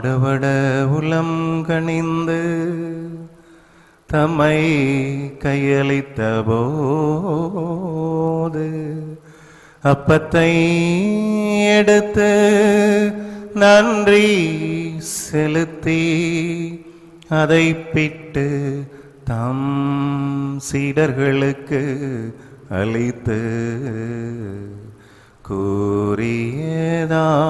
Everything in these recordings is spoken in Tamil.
அடுபட உலம் கணிந்து தம்மை கையளித்த போது அப்பத்தை எடுத்து நன்றி செலுத்தி அதை பிட்டு தம் சீடர்களுக்கு அளித்து கூறியதாவது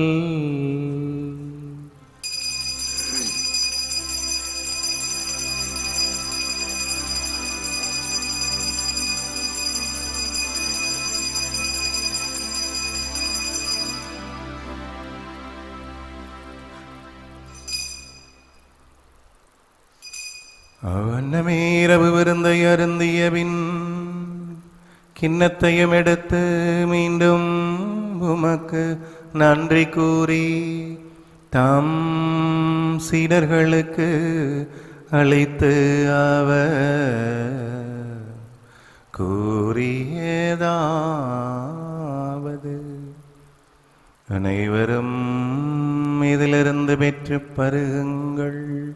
அவனமே விருந்தை அருந்திய பின் கிண்ணத்தையும் எடுத்து மீண்டும் உமக்கு நன்றி கூறி தம் சீடர்களுக்கு அளித்து ஆவ கூறியதாவது. அனைவரும் இதிலிருந்து பெற்று பருகுங்கள்.